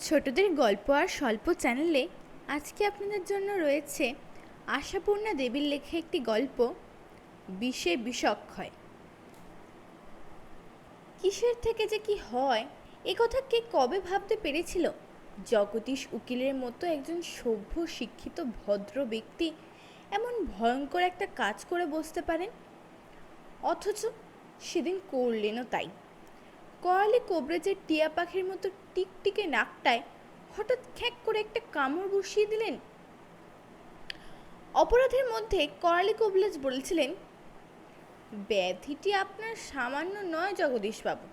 ছোটদের গল্প আর স্বল্প চ্যানেলে আজকে আপনাদের জন্য রয়েছে আশাপূর্ণা দেবীর লেখা একটি গল্প, বিষে বিষক্ষয় কিসের থেকে যে কি হয়, এ কথা কে কবে ভাবতে পেরেছিল? জগদীশ উকিলের মতো একজন সভ্য, শিক্ষিত, ভদ্র ব্যক্তি এমন ভয়ঙ্কর একটা কাজ করে বসতে পারেন? অথচ সেদিন করলেনও তাই। করালি কোবরেজের টিয়া পাখির মতো টিকটিকে নাকটায় হঠাৎ খ্যাক করে একটা কামড় বসিয়ে দিলেন। অপরাধের মধ্যে করালি কোবলেজ বলেছিলেন, ব্যাধিটি আপনার সামান্য নয় জগদীশবাবু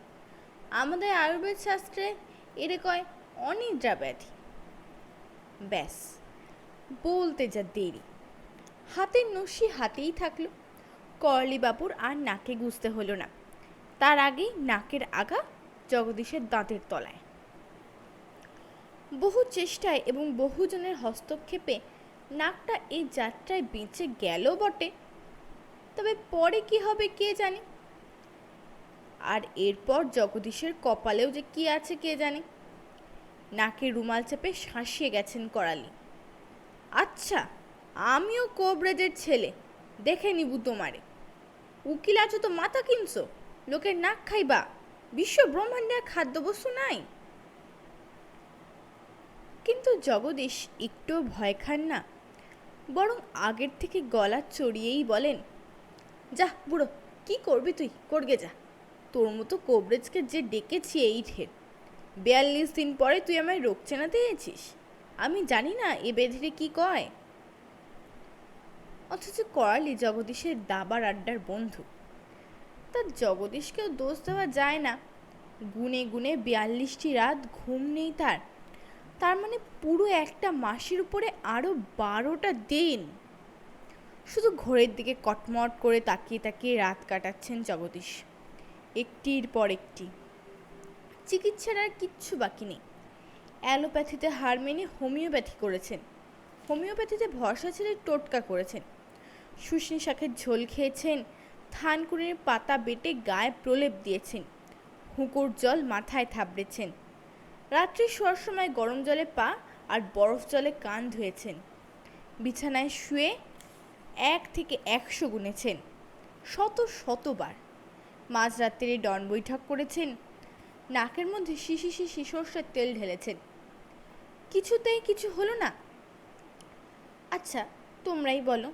আমাদের আয়ুর্বেদ শাস্ত্রে এরে কয় অনিদ্রা ব্যাধি। ব্যাস, বলতে যা দেরি। হাতের নসি হাতেই থাকল। করলি বাবুর আর নাকে গুজতে হলো না। তার আগেই নাকের আগা জগদীশের দাঁতের তলায়। বহু চেষ্টায় এবং বহুজনের হস্তক্ষেপে নাকটা এই যাত্রায় বেঁচে গেল বটে। তবে পরে কি হবে কে জানে? আর এরপর জগদীশের কপালেও যে কি আছে কে জানে? নাকে রুমাল চেপে শাঁসিয়ে গেছেন করালি। আচ্ছা আমিও কোবরেজের ছেলে, দেখে নিবু তোমারে। উকিল আছো তো মাথা কিনছো? লোকের নাক খাইবা। বিশ্ব ব্রহ্মাণ্ডের খাদ্যবস্তু নাই? কিন্তু জগদীশ একটুও ভয় খান না, বরং আগের থেকে গলা চড়িয়েই বলেন, যা বুড়ো, কি করবি তুই? করগে যা। তোর মতো কোবরেজকে যে ডেকেছি এই ঠের বিয়াল্লিশ দিন পরে তুই আমায় রোগ চেনাতে এসেছিস। আমি জানি না এ বেধিরে কি কয়। অথচ করালি জগদীশের দাবার আড্ডার বন্ধু। তার জগদীশকেও দোষ দেওয়া যায় না। গুনে গুনে বিয়াল্লিশটি রাত ঘুম নেই তার। তার মানে পুরো একটা মাসের উপরে আরও বারোটা দিন। শুধু ঘোরের দিকে কটমট করে তাকিয়ে তাকিয়ে রাত কাটাচ্ছেন জগদীশ। একটির পর একটি। চিকিৎসার আর কিচ্ছু বাকি নেই। অ্যালোপ্যাথিতে হার মেনে হোমিওপ্যাথি করেছেন। হোমিওপ্যাথিতে ভরসা ছেড়ে টোটকা করেছেন। শুশনি শাকের ঝোল খেয়েছেন, থানকুনির পাতা বেটে গায়ে প্রলেপ দিয়েছেন, হুঁকোর জল মাথায় থাবড়েছেন। রাত্রি শোয়ার সময় গরম জলে পা আর বরফ জলে কান ধুয়েছেন। বিছানায় শুয়ে এক থেকে একশো গুনেছেন। শত শতবার। মাঝরাত্রে ডন বৈঠক করেছেন। নাকের মধ্যে শিশি শিশি সর্ষের তেল ঢেলেছেন। কিছুতেই কিছু হলো না। আচ্ছা তোমরাই বলো,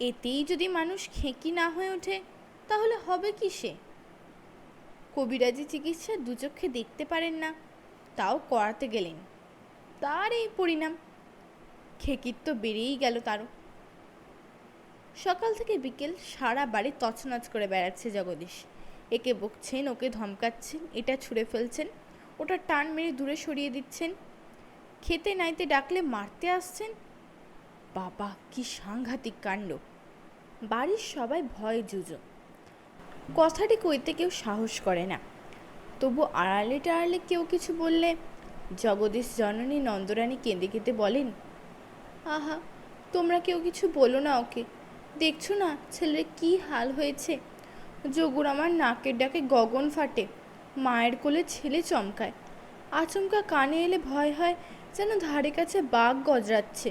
এতেই যদি মানুষ খেঁকি না হয়ে ওঠে, তাহলে হবে কি সে কবিরাজি চিকিৎসা দুচক্ষে দেখতে পারেন না। তাও করাতে গেলেন। তার এই পরিণাম খেকির তো বেড়েই গেল তারও। সকাল থেকে বিকেল সারা বাড়ি তছনছ করে বেড়াচ্ছে জগদীশ। একে বকছেন, ওকে ধমকাচ্ছেন, এটা ছুঁড়ে ফেলছেন, ওটা টান মেরে দূরে সরিয়ে দিচ্ছেন। খেতে নাইতে ডাকলে মারতে আসছেন। বাবা, কি সাংঘাতিক কাণ্ড। বাড়ির সবাই ভয় জুজো কথাটি কইতে কেউ সাহস করে না। তবু আড়ালে টাড়ালে কেউ কিছু বললে জগদীশ জননী নন্দরানী কেঁদে কেঁদে বলেন, আহা, তোমরা কেউ কিছু বলো না ওকে। দেখছ না ছেলের কি হাল হয়েছে? যোগুর আমার নাকের ডাকে গগন ফাটে, মায়ের কোলে ছেলে চমকায়। আচমকা কানে এলে ভয় হয় যেন ধারে কাছে বাঘ গজরাচ্ছে।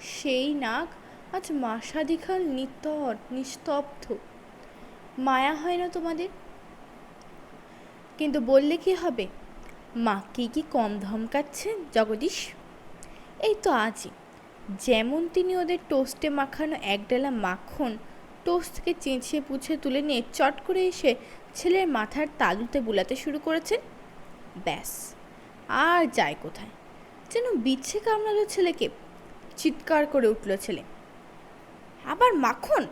সেই নাক আজ মাসাদিখাল নিতর নিস্তব্ধ। মায়া হয় না তোমাদের? কিন্তু বললে কি হবে? মাকে কি কম ধমকাচ্ছেন জগদীশ? এই তো আজই। যেমন তিনি ওদের টোস্টে মাখানো একডালা মাখন টোস্ট থেকে চেঁচিয়ে পুছে তুলে নিয়ে চট করে এসে ছেলের মাথার তালুতে বুলাতে শুরু করেছেন? ব্যাস, আর যায় কোথায়? যেন বিচ্ছে কামড়ালো ছেলেকে, চিৎকার করে উঠল ছেলে। আবার মাখন?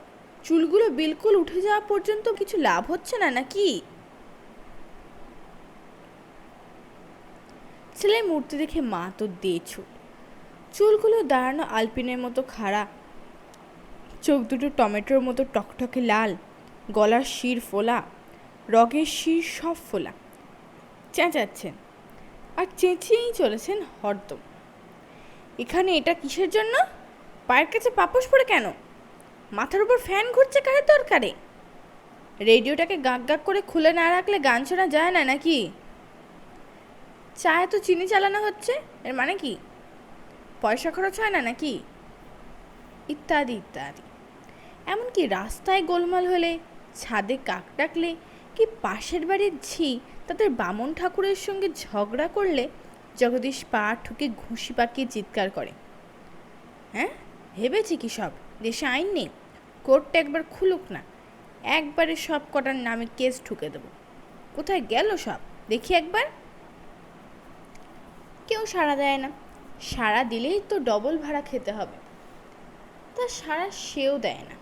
চুলগুলো বিলকুল উঠে যাওয়া পর্যন্ত কিছু লাভ হচ্ছে না নাকি? ছেলের মূর্তি দেখে মা তো দিয়ে ছুট। চুলগুলো দাঁড়ানো আলপিনের মতো খাড়া, চোখ দুটো টমেটোর মতো টকটকে লাল, গলার শির ফোলা, রগের শির সব ফোলা। চেঁচাচ্ছেন আর চেঁচিয়েই চলেছেন হরদম। এখানে এটা কিসের জন্য? পায়ের কাছে পাপস পড়ে কেন? মাথার উপর ফ্যান ঘুরছে কারের দরকারে? রেডিওটাকে গাক গাক করে খুলে না রাখলে গান শোনা যায় না নাকি? চায়ে তো চিনি চালানো হচ্ছে। এর মানে কি? পয়সা খরচ হয় না নাকি? ইত্যাদি ইত্যাদি। এমনকি রাস্তায় গোলমাল হলে, ছাদে কাক ডাকলে, কি পাশের বাড়ির ঝি তাদের বামন ঠাকুরের সঙ্গে ঝগড়া করলে জগদীশ পা ঠুকে ঘুষি পাকিয়ে চিৎকার করে। হ্যাঁ? ভেবেছি কি সব? দেশে আইন নেই। কোর্টটা একবার খুলুক না। একবারে সব কটার নামে কেস ঠুকে দেবো। কোথায় গেল সব? দেখি একবার। কেউ সাড়া দেয় না। সাড়া দিলেই তো ডবল ভাড়া খেতে হবে। তা সাড়া সেও দেয় না।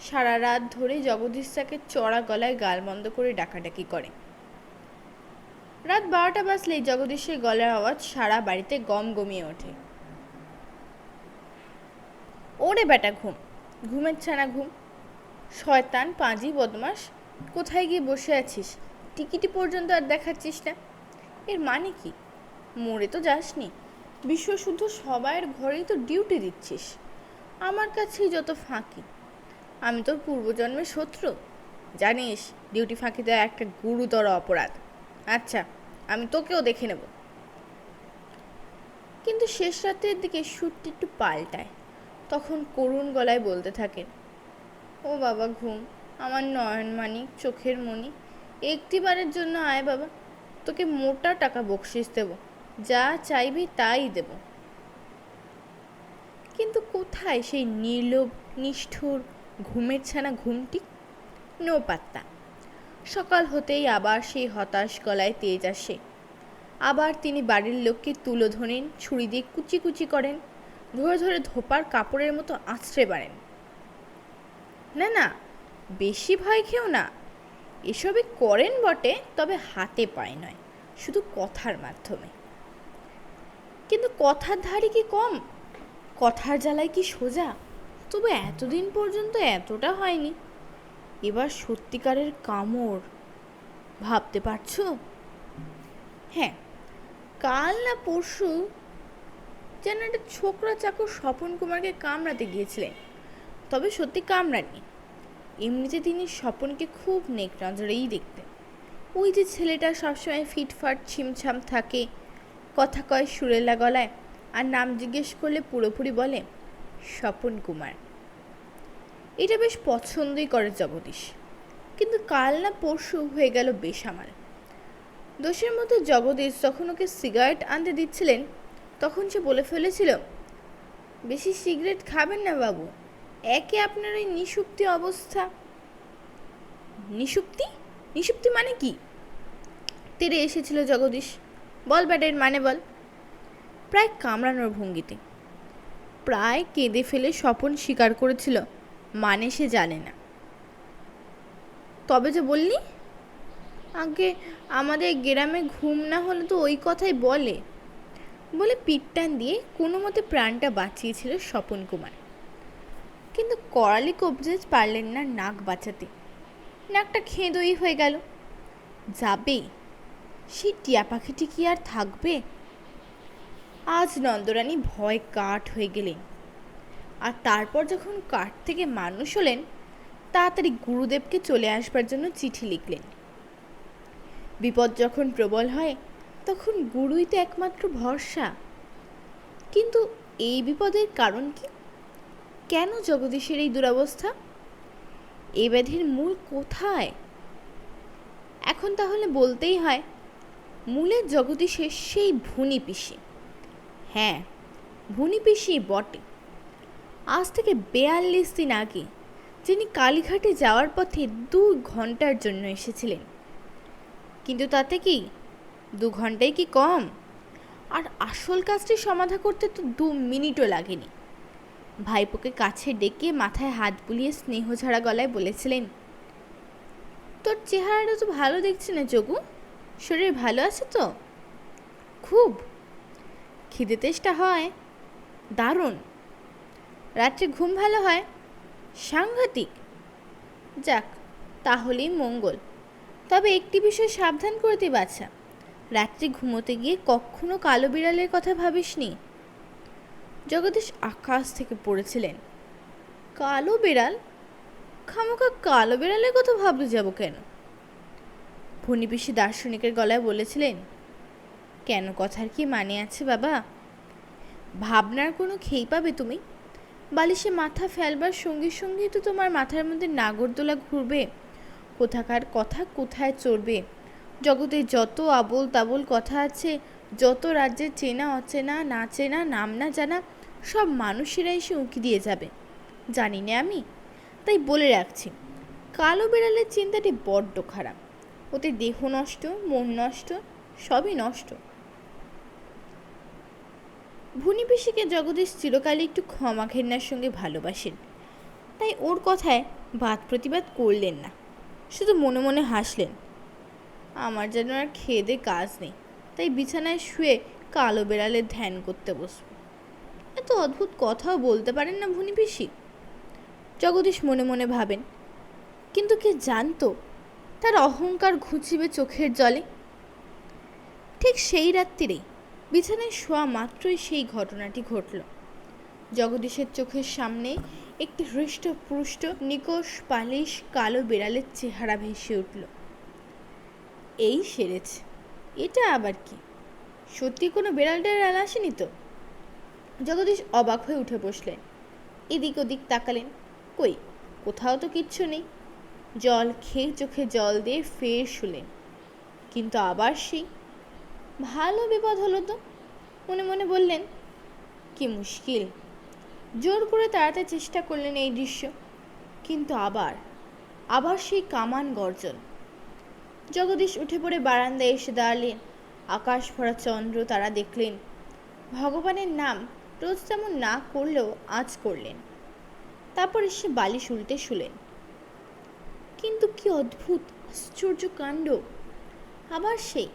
সারা রাত ধরে জগদীশ তাকে চড়া গলায় গাল বন্ধ করে ডাকাডাকি করে। রাত বারোটা বাজলেই জগদীশের গলার আওয়াজ সারা বাড়িতে গম গমিয়ে ওঠে। ওরে বেটা ঘুম, ঘুমের ছানা ঘুম। শয়তান, পাঁজি বদমাস কোথায় গিয়ে বসে আছিস? টিকিটি পর্যন্ত আর দেখাচ্ছিস না। এর মানে কি? মরে তো যাসনি। বিশ্ব বিশ্বশুদ্ধ সবাইয়ের ঘরেই তো ডিউটি দিচ্ছিস। আমার কাছেই যত ফাঁকি। আমি তোর পূর্বজন্মের শত্রু। জানিস, ডিউটি ফাঁকি দেওয়া একটা গুরুতর অপরাধ। আচ্ছা আমি তোকেও দেখে নেব। কিন্তু শেষ রাতের দিকে সুরটি একটু পাল্টায়। তখন করুণ গলায় বলতে থাকেন ও বাবা, ঘুম। আমার নয়ন মানিক চোখের মণি। একটিবারের জন্য আয় বাবা। তোকে মোটা টাকা বকশিস দেব। যা চাইবি তাই দেব। কিন্তু কোথায় সেই নির্লোভ নিষ্ঠুর, ঘুমের ছানা ঘুমটি? নো পাত্তা। সকাল হতেই আবার সেই হতাশ গলায় তেজ আসে। আবার তিনি বাড়ির লোককে তুলো ধরেন, ছুরি দিয়ে কুচি কুচি করেন, ধরে ধরে ধোপার কাপড়ের মতো আঁচড়ে বাড়েন। না না, বেশি ভয় খেও না। এসবে করেন বটে, তবে হাতে পায় নয়, শুধু কথার মাধ্যমে। কিন্তু কথার ধারে কি কম? কথার জ্বালায় কি সোজা? তবে এতদিন পর্যন্ত এতটা হয়নি। এবার সত্যিকারের কামড়। ভাবতে পারছ? হ্যাঁ কাল না পরশু যেন একটা ছোকরা চাকর স্বপন কুমারকে কামড়াতে গিয়েছিলেন। তবে সত্যি কামড়াননি। এমনিতে তিনি স্বপনকে খুব নেক নজরেই দেখতেন। ওই যে ছেলেটা সবসময় ফিটফাট, ছিমছাম থাকে কথা কয় সুরেলা গলায় আর নাম জিজ্ঞেস করলে পুরোপুরি বলে, স্বপন কুমার। এটা বেশ পছন্দই করে জগদীশ। কিন্তু কাল না পরশু হয়ে গেল বেসামাল দোষের মধ্যে জগদীশ যখন ওকে সিগারেট আনতে দিচ্ছিলেন, তখন সে বলে ফেলেছিল, বেশি সিগারেট খাবেন না বাবু, একে আপনার ওই নিষুপ্তি অবস্থা। নিষুপ্তি নিষুপ্তি মানে কি? তেরে এসেছিল জগদীশ। বল ব্যাটের মানে বল। প্রায় কামড়ানোর ভঙ্গিতে। প্রায় কেঁদে ফেলে স্বপন স্বীকার করেছিল মানে সে জানে না। তবে যে বললি, আগে আমাদের গ্রামে ঘুম না হলে তো ওই কথাই বলে। বলে পিটটান দিয়ে কোনো মতে প্রাণটা বাঁচিয়েছিল স্বপন কুমার। কিন্তু করালি কবজেজ পারলেন না নাক বাঁচাতে। নাকটা খেঁদই হয়ে গেল। যাবে সেই টিয়া পাখিটি কি আর থাকবে? আজ নন্দরানী ভয় কাঠ হয়ে গেলেন। আর তারপর যখন কাঠ থেকে মানুষ হলেন, তাড়াতাড়ি গুরুদেবকে চলে আসবার জন্য চিঠি লিখলেন। বিপদ যখন প্রবল হয়, তখন গুরুই তো একমাত্র ভরসা। কিন্তু এই বিপদের কারণ কি? কেন জগদীশের এই দুরবস্থা? এ ব্যাধির মূল কোথায়? এখন তাহলে বলতেই হয় মূলের জগদীশের সেই ভুনি পিসি। হ্যাঁ ভুনি পিসি বটে। আজ থেকে বেয়াল্লিশ দিন আগে যিনি কালীঘাটে যাওয়ার পথে দু ঘণ্টার জন্য এসেছিলেন। কিন্তু তাতে কি? দু ঘন্টায় কি কম? আর আসল কাজটি সমাধা করতে তো দু মিনিটও লাগেনি। ভাইপোকে কাছে ডেকে মাথায় হাত বুলিয়ে স্নেহঝাড়া গলায় বলেছিলেন, তোর চেহারাটা তো ভালো দেখছি না, যোগু। শরীর ভালো আছে তো? খুব। খিদে তেষ্টা হয়। দারুণ। রাত্রে ঘুম ভালো হয়? সাংঘাতিক। যাক, তাহলেই মঙ্গল। তবে একটি বিষয় সাবধান করতে বাছা। রাত্রে ঘুমোতে গিয়ে কখনো কালো বিড়ালের কথা ভাবিসনি? জগদীশ আকাশ থেকে পড়েছিলেন। কালো বিড়াল? খামোকা কালো বিড়ালের কথা ভাবতে যাব কেন? ভনিপিসি দার্শনিকের গলায় বলেছিলেন, কেন কথার কি মানে আছে বাবা? ভাবনার কোনো খেই পাবে তুমি? বালিশে মাথা ফেলবার সঙ্গে সঙ্গেই তো তোমার মাথার মধ্যে নাগরদোলা ঘুরবে। কোথাকার কথা কোথায় চড়বে? জগতে যত আবোল তাবোল কথা আছে, যত রাজ্যের চেনা অচেনা, না চেনা, নাম না জানা, সব মানুষেরা এসে উঁকি দিয়ে যাবে। জানি না আমি? তাই বলে রাখছি, কালো বেড়ালের চিন্তাটি বড্ড খারাপ। ওতে দেহ নষ্ট, মন নষ্ট, সবই নষ্ট। ভুনি পিসিকে জগদীশ চিরকালই একটু ক্ষমা ঘেন্নার সঙ্গে ভালোবাসেন। তাই ওর কথায় বাদ প্রতিবাদ করলেন না, শুধু মনে মনে হাসলেন। আমার যেন আর খেয়ে কাজ নেই, তাই বিছানায় শুয়ে কালো বেড়ালের ধ্যান করতে বসব। এত অদ্ভুত কথাও বলতে পারেন না ভুনি পিসি জগদীশ মনে মনে ভাবেন, কিন্তু কে জানতো তার অহংকার ঘুচিবে চোখের জলে। ঠিক সেই রাত্রিরেই বিছানায় শোয়া মাত্রই সেই ঘটনাটি ঘটল। জগদীশের চোখের সামনে একটি হৃষ্টপুষ্ট, নিকষ, পালিশ, কালো বেড়ালের চেহারা ভেসে উঠল। এই সেরেছে, এটা আবার কি? সত্যি কোনো বেড়াল টেড়াল আসেনি তো? জগদীশ অবাক হয়ে উঠে বসলেন। এদিক ওদিক তাকালেন। কই, কোথাও তো কিচ্ছু নেই। জল খেয়ে চোখে জল দিয়ে ফের শুলেন কিন্তু আবার সেই ভালো বিপদ হলো তো? মনে মনে বললেন, কি মুশকিল। জোর করে তাড়াতে চেষ্টা করলেন এই দৃশ্য। কিন্তু আবার আবার সেই কামান গর্জন। জগদীশ উঠে পড়ে বারান্দায় এসে দাঁড়ালেন। আকাশ ভরা চন্দ্র তারা দেখলেন। ভগবানের নাম রোজ তেমন না করলেও আজ করলেন। তারপর এসে বালিশ উল্টে শুলেন। কিন্তু কি অদ্ভুত, আশ্চর্য কাণ্ড। আবার সেই,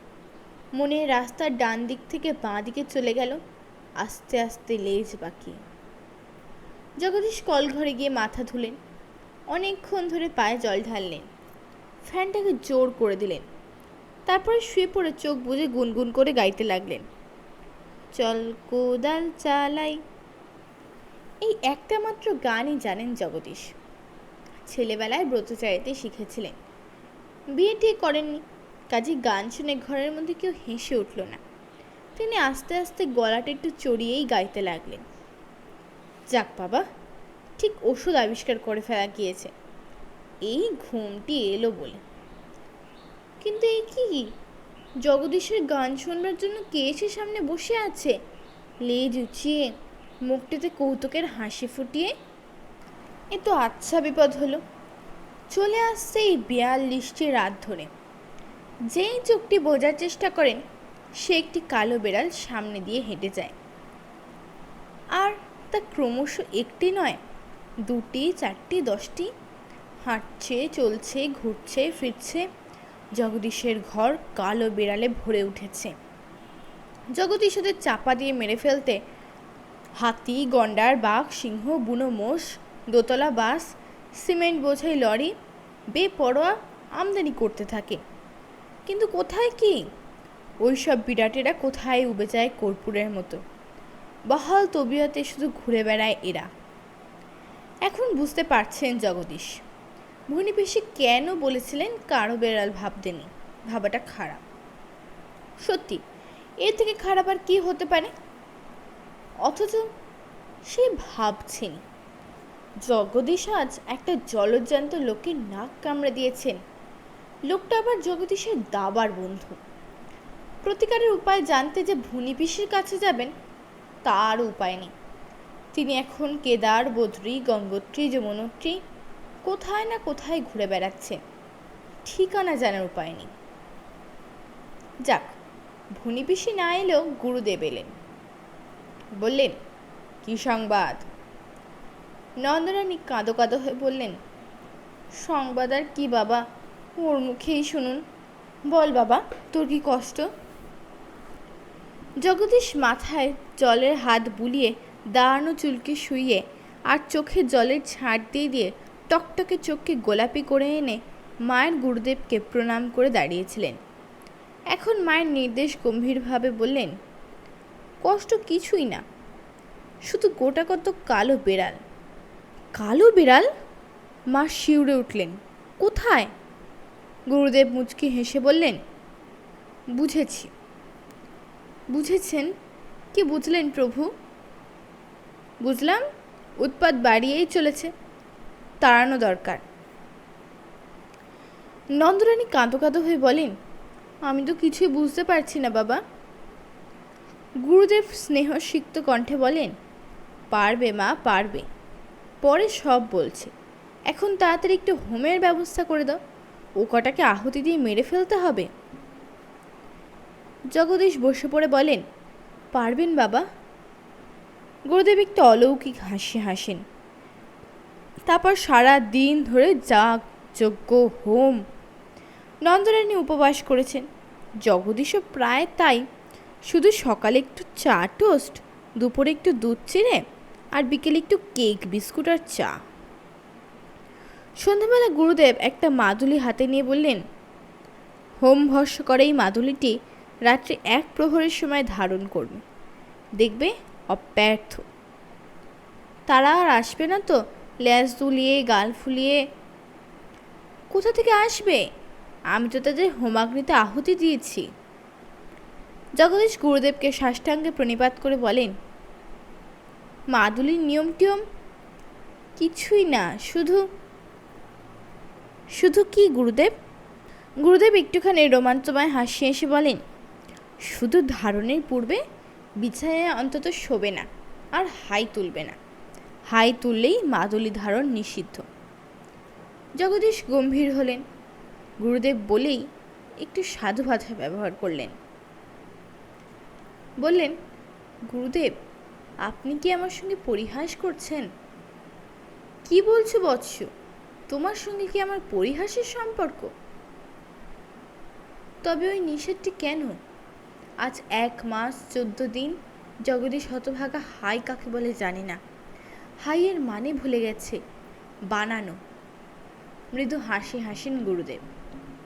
মনে রাস্তার ডান দিক থেকে বাঁ দিকে চলে গেল, আস্তে আস্তে লেজ বাঁকিয়ে। জগদীশ কল ঘরে গিয়ে মাথা ধুলেন, অনেকক্ষণ ধরে পায়ে জল ঢাললেন, ফ্যানটাকে জোর করে দিলেন। তারপরে শুয়ে পড়ে চোখ বুজে গুনগুন করে গাইতে লাগলেন, চল কোদাল চালাই। এই একটা মাত্র গানই জানেন জগদীশ। ছেলেবেলায় ব্রতচারিতে শিখেছিলেন। বিয়ে ঠিক করেননি, কাজে গান শুনে ঘরের মধ্যে কেউ হেসে উঠল না। তিনি আস্তে আস্তে গলাটা একটু চড়িয়েই গাইতে লাগলেন। যাক বাবা, ঠিক ওষুধ আবিষ্কার করে ফেলা গিয়েছে। এই ঘুমটি এলো বলে। কিন্তু এই কি? জগদীশের গান শুনবার জন্য কে এসে সামনে বসে আছে? লেজ উঁচিয়ে, মুখটিতে কৌতুকের হাসি ফুটিয়ে এ তো আচ্ছা বিপদ হলো। চলে আসছে এই বিয়াল্লিশটি রাত ধরে। যেই চোখটি বোঝার চেষ্টা করেন সে একটি কালো বেড়াল সামনে দিয়ে হেঁটে যায়। আর তা ক্রমশ একটি নয়, দুটি, চারটি, দশটি। হাঁটছে, চলছে, ঘুরছে, ফিরছে। জগদীশের ঘর কালো বেড়ালে ভরে উঠেছে। জগদীশ ওদের চাপা দিয়ে মেরে ফেলতে হাতি, গন্ডার, বাঘ, সিংহ, বুনো মোষ দোতলা বাস, সিমেন্ট বোঝাই লরি, বেপরোয়া আমদানি করতে থাকে। কিন্তু কোথায় কি? ওই সব বিরাটেরা কোথায় উবে যায় কর্পূরের মতো? বহাল তবিয়তে শুধু ঘুরে বেড়ায় এরা। এখন বুঝতে পারছেন জগদীশ ভুনিপেশি কেন বলেছিলেন কারও বেড়াল ভাবতেনি ভাবাটা খারাপ। সত্যি, এর থেকে খারাপ আর কি হতে পারে? অথচ সে ভাবছেন জগদীশ আজ একটা জলজ্যান্ত লোকের নাক কামড়ে দিয়েছেন। লোকটা আবার জগদীশের দাবার বন্ধু। প্রতিকারের উপায় জানতে যে ভুনি পিসির কাছে যাবেন, তার উপায় নেই। তিনি এখন কেদার, বদ্রী, গঙ্গোত্রী, যমুনোত্রী, কোথায় না কোথায় ঘুরে বেড়াচ্ছে ঠিকানা জানার উপায় নেই। যাক ভুনি পিসি না এলেও গুরুদেব এলেন। বললেন, কি সংবাদ? নন্দরানী কাঁদো কাঁদো হয়ে বললেন, সংবাদ আর কি বাবা, ওর মুখেই শুনুন। বল বাবা, তোর কি কষ্ট? জগদীশ মাথায় জলের হাত বুলিয়ে দাঁড়ানো চুলকে শুইয়ে আর চোখে জলের ছাড় দিয়ে দিয়ে টকটকে চোখকে গোলাপি করে এনে মায়ের গুরুদেবকে প্রণাম করে দাঁড়িয়েছিলেন। এখন মায়ের নির্দেশ গম্ভীরভাবে বললেন, কষ্ট কিছুই না, শুধু গোটা কত কালো বেড়াল। কালো বিড়াল মা শিউরে উঠলেন। কোথায়? গুরুদেব মুচকি হেসে বললেন, বুঝেছি। বুঝেছেন? কি বুঝলেন প্রভু? বুঝলাম, উৎপাত বাড়িয়েই চলেছে, তাড়ানো দরকার। নন্দরানী কাঁদো কাঁদো হয়ে বলেন, আমি তো কিছুই বুঝতে পারছি না বাবা। গুরুদেব স্নেহ সিক্ত কণ্ঠে বলেন, পারবে মা, পারবে। পরে সব বলছে। এখন তাড়াতাড়ি একটু হোমের ব্যবস্থা করে দাও। ও কটাকে আহুতি দিয়ে মেরে ফেলতে হবে। জগদীশ বসে পড়ে বলেন, পারবেন বাবা? গুরুদেব একটু অলৌকিক হাসি হাসেন। তারপর সারা দিন ধরে যাগ, যজ্ঞ, হোম নন্দরানী উপবাস করেছেন। জগদীশও প্রায় তাই। শুধু সকালে একটু চা টোস্ট, দুপুরে একটু দুধ চিড়ে আর বিকেলে একটু কেক, বিস্কুট আর চা। সন্ধ্যাবেলা গুরুদেব একটা মাদুলি হাতে নিয়ে বললেন, হোম ভস্য করে এই মাদুলিটি রাত্রি এক প্রহরের সময় ধারণ করবে। দেখবে অব্যর্থ। তারা আর আসবে না তো ল্যাস দুলিয়ে, গাল ফুলিয়ে। কোথা থেকে আসবে? আমি তো তাদের হোমাগ্নিতে আহুতি দিয়েছি। জগদীশ গুরুদেবকে সাষ্টাঙ্গে প্রণিপাত করে বলেন মাদুলির নিয়ম টিয়ম কিছুই না, শুধু শুধু কি গুরুদেব? গুরুদেব একটুখানি রোমাঞ্চময় হাসি এসে বলেন, শুধু ধারণের পূর্বে বিছানায় অন্তত শোবে না, আর হাই তুলবে না। হাই তুললেই মাদুলি ধারণ নিষিদ্ধ। জগদীশ গম্ভীর হলেন। গুরুদেব বলেই একটু সাধু ভাষা ব্যবহার করলেন। বললেন, গুরুদেব আপনি কি আমার সঙ্গে পরিহাস করছেন? কি বলছো বৎস? তোমার সঙ্গে কি আমার পরিহাসের সম্পর্ক? তবে ওই নিষেধটি কেন? আজ এক মাস চোদ্দ দিন জগদীশ হতভাগা হাই কাকে বলে জানি না। হাইয়ের মানে ভুলে গেছে, বানানো। মৃদু হাসি হাসেন গুরুদেব।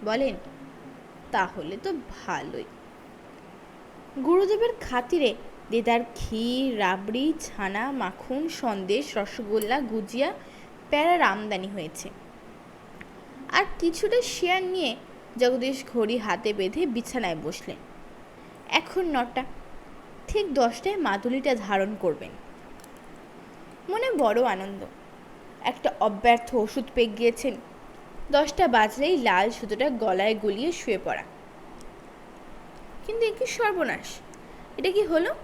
বলেন, তাহলে তো ভালোই। গুরুদেবের খাতিরে দেদার ক্ষীর রাবড়ি, ছানা, মাখন, সন্দেশ, রসগোল্লা, গুজিয়া প্যারার আমদানি হয়েছে। আর কিছুটা শেয়ার নিয়ে জগদীশ ঘড়ি হাতে বেঁধে বিছানায় বসলেন। এখন নটা, ঠিক দশটায় মাদুলিটা ধারণ করবেন। মনে বড় আনন্দ। একটা অব্যর্থ ওষুধ পেয়ে গিয়েছেন। দশটা বাজলেই লাল সুতোটা গলায় গলিয়ে শুয়ে পড়া। কিন্তু এ কি সর্বনাশ? এটা কি হলো?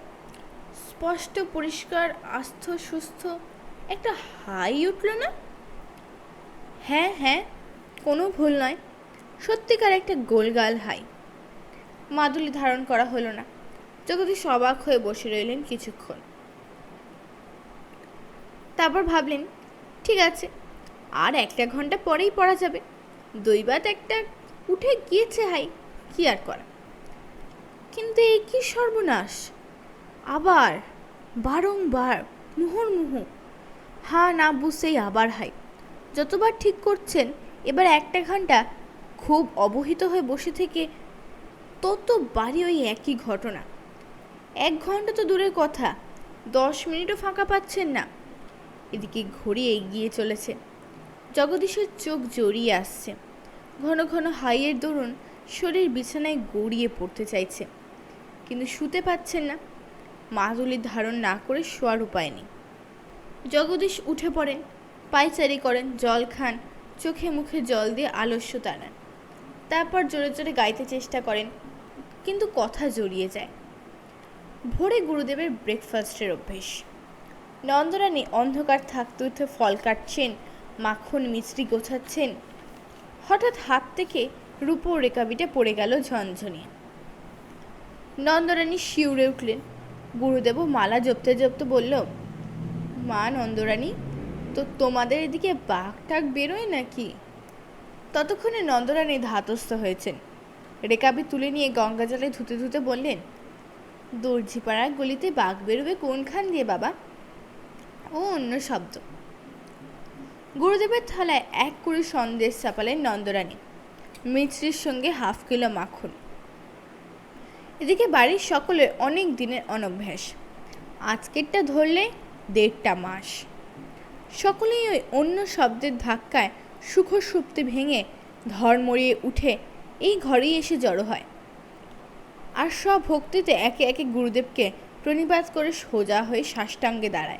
স্পষ্ট, পরিষ্কার, আস্থ, সুস্থ। একটা হাই উঠল না? হ্যাঁ হ্যাঁ কোনো ভুল নয়। সত্যিকার একটা গোলগাল হাই। মাদুলি ধারণ করা হলো না। জগদীশ অবাক হয়ে বসে রইলেন কিছুক্ষণ। তারপর ভাবলেন, ঠিক আছে, আর একটা ঘণ্টা পরেই পড়া যাবে। দৈবাত একটা উঠে গিয়েছে হাই, কি আর করা? কিন্তু এই কি সর্বনাশ? আবার বারংবার মুহুর্মুহু হা না বুঝতেই আবার হাই। যতবার ঠিক করছেন, এবার একটা ঘণ্টা খুব অবহিত হয়ে বসে থেকে ততবারই ওই একই ঘটনা। এক ঘণ্টা তো দূরের কথা, দশ মিনিটও ফাঁকা পাচ্ছেন না। এদিকে ঘড়ি এগিয়ে চলেছে। জগদীশের চোখ জড়িয়ে আসছে। ঘন ঘন হাইয়ের দরুন শরীর বিছানায় গড়িয়ে পড়তে চাইছে। কিন্তু শুতে পাচ্ছেন না। মাদুলি ধারণ না করে শোয়ার উপায় নেই। জগদীশ উঠে পড়েন, পায়চারি করেন, জল খান, চোখে মুখে জল দিয়ে আলস্য তাড়ান তারপর জোরে জোরে গাইতে চেষ্টা করেন, কিন্তু কথা জড়িয়ে যায়। ভোরে গুরুদেবের ব্রেকফাস্টের অভ্যেস। নন্দরানী অন্ধকার থাকতে উঠে ফল কাটছেন, মাখন মিছরি গোছাচ্ছেন। হঠাৎ হাত থেকে রূপোর রেকাবিটা পড়ে গেল ঝনঝনিয়ে। নন্দরানী শিউরে উঠলেন গুরুদেবও মালা জপতে জপতে বলল, মা নন্দরানী, তো তোমাদের এদিকে বাঘ টাক বেরোয় নাকি? ততক্ষণে নন্দরানী ধাতস্থ হয়েছেন। রেকাবি তুলে নিয়ে গঙ্গা জলে ধুতে ধুতে বললেন দর্জিপাড়ার গলিতে বাঘ বেরোবে কোনখান দিয়ে বাবা? ও অন্য শব্দ। গুরুদেবের থালায় এক কুড়ি সন্দেশ চাপালেন নন্দরানী। মিছরির সঙ্গে হাফ কিলো মাখন। এদিকে বাড়ির সকলের অনেক দিনের অনভ্যাস। আজকেরটা ধরলে দেড়টা মাস। সকলেই ওই অন্য শব্দের ধাক্কায় সুখ সুপ্তি ভেঙে ধর্মড়িয়ে উঠে এই ঘরেই এসে জড়ো হয়। আর সব ভক্তিতে একে একে গুরুদেবকে প্রণিপাত করে সোজা হয়ে সাষ্টাঙ্গে দাঁড়ায়।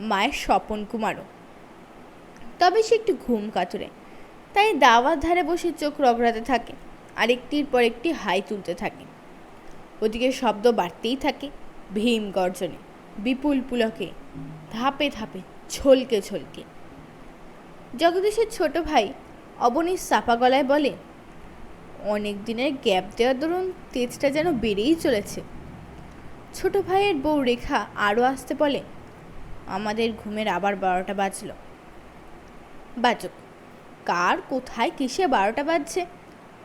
মায়ের স্বপন কুমারও। তবে সে একটু ঘুম কাতুরে। তাই দাওয়ার ধারে বসে চোখ রগড়াতে থাকে। আর একটির পর একটি হাই তুলতে থাকে। ওদিকে শব্দ বাড়তেই থাকে, ভীম গর্জনে, বিপুল পুলকে, ধাপে ধাপে, ছলকে ছলকে। জগদীশের ছোট ভাই অবনীশ চাপা গলায় বলে, অনেক দিনের গ্যাপ দেওয়ার দরুন তেজটা যেন বেড়েই চলেছে। ছোট ভাইয়ের বউ রেখা আরও আসতে বলে, আমাদের ঘুমের আবার বারোটা বাজল। বাজুক কার, কোথায়, কিসে বারোটা বাজছে,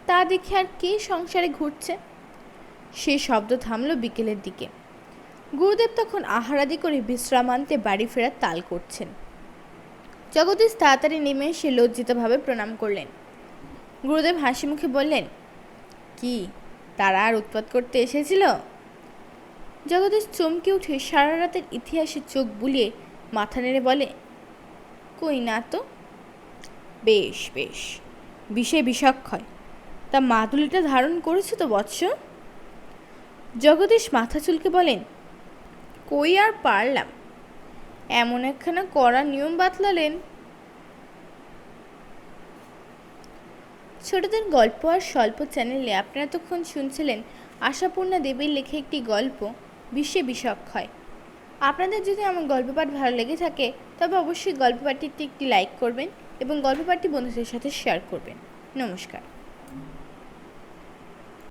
তা দেখে আর কে সংসারে ঘুরছে? সে শব্দ থামলো বিকেলের দিকে। গুরুদেব তখন আহারাদি করে বিশ্রাম আনতে বাড়ি ফেরার তাল করছেন। জগদীশ তাড়াতাড়ি নেমে এসে লজ্জিতভাবে প্রণাম করলেন। গুরুদেব হাসি মুখে বললেন, কি, তারা আর উৎপাত করতে এসেছিল? জগদীশ চমকে উঠে সারা রাতের ইতিহাসে চোখ বুলিয়ে মাথা নেড়ে বলে, কই না তো? বেশ বেশ, বিষে বিষক্ষয় তা মাদুলিটা ধারণ করেছ তো বৎস? জগদীশ মাথা চুলকে বলেন, কই আর পারলাম? এমন একখানা কড়া নিয়ম বাতলালেন? ছোটদের গল্প আর স্বল্প চ্যানেলে আপনারা তখন শুনছিলেন আশাপূর্ণা দেবীর লেখা একটি গল্প বিশ্বে বিষক্ষয়। আপনাদের যদি আমার গল্প পাঠ ভালো লেগে থাকে, তবে অবশ্যই গল্প পাঠটিতে একটি লাইক করবেন এবং গল্প পাঠটি বন্ধুদের সাথে শেয়ার করবেন। নমস্কার।